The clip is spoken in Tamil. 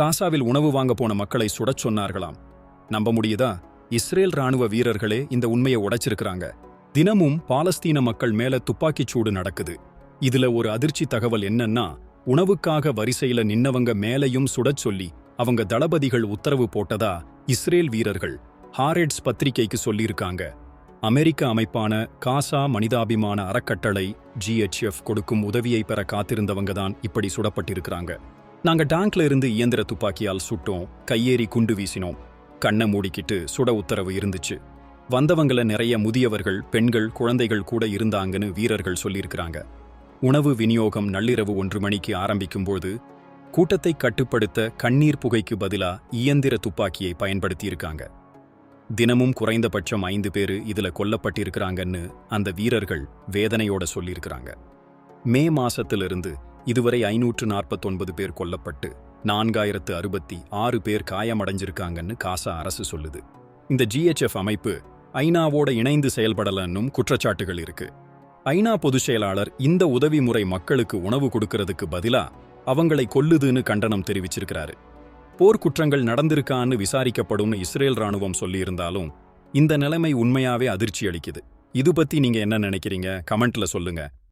காசாவில் உணவு வாங்க போன மக்களை சுடச் சொன்னார்களாம். நம்ப முடியுதா? இஸ்ரேல் ராணுவ வீரர்களே இந்த உண்மையை உடைச்சிருக்கிறாங்க. தினமும் பாலஸ்தீன மக்கள் மேல துப்பாக்கிச் சூடு நடக்குது. இதுல ஒரு அதிர்ச்சி தகவல் என்னன்னா உணவுக்காக வரிசையில நின்னவங்க மேலையும் சுடச் சொல்லி அவங்க தளபதிகள் உத்தரவு போட்டதா இஸ்ரேல் வீரர்கள்? ஹாரெட்ஸ் பத்திரிகைக்கு சொல்லியிருக்காங்க. அமெரிக்க அமைப்பான காசா மனிதாபிமான அறக்கட்டளை ஜிஹெச்எஃப் கொடுக்கும் உதவியை பெற காத்திருந்தவங்க தான் இப்படி சுடப்பட்டிருக்கிறாங்க. நாங்க டேங்க்ல இருந்து இயந்திர துப்பாக்கியால் சுட்டோம் கையேறி குண்டு வீசினோம். கண்ணை மூடிக்கிட்டு சுட உத்தரவு இருந்துச்சு. வந்தவங்கள நிறைய முதியவர்கள் பெண்கள் குழந்தைகள் கூட இருந்தாங்கன்னு வீரர்கள் சொல்லியிருக்கிறாங்க. உணவு விநியோகம் நள்ளிரவு ஒன்று மணிக்கு ஆரம்பிக்கும்போது கூட்டத்தை கட்டுப்படுத்த கண்ணீர் புகைக்கு பதிலா இயந்திர துப்பாக்கியை பயன்படுத்தியிருக்காங்க. தினமும் குறைந்தபட்சம் ஐந்து பேரு இதுல கொல்லப்பட்டிருக்கிறாங்கன்னு அந்த வீரர்கள் வேதனையோட சொல்லியிருக்கிறாங்க. மே மாசத்திலிருந்து இதுவரை ஐநூற்று நாற்பத்தொன்பது பேர் கொல்லப்பட்டு நான்காயிரத்து அறுபத்தி ஆறு பேர் காயமடைஞ்சிருக்காங்கன்னு காசா அரசு சொல்லுது. இந்த ஜிஹெச்எஃப் அமைப்பு ஐநாவோட இணைந்து செயல்படலன்னும் குற்றச்சாட்டுகள் இருக்கு. ஐநா பொதுச் செயலாளர் இந்த உதவி முறை மக்களுக்கு உணவு கொடுக்கறதுக்கு பதிலா அவங்களை கொல்லுதுன்னு கண்டனம் தெரிவிச்சிருக்கிறாரு. போர்க்குற்றங்கள் நடந்திருக்கான்னு விசாரிக்கப்படும்னு இஸ்ரேல் ராணுவம் சொல்லியிருந்தாலும் இந்த நிலைமை உண்மையாவே அதிர்ச்சி அளிக்குது. இது பத்தி நீங்க என்ன நினைக்கிறீங்க? கமெண்ட்ல சொல்லுங்க.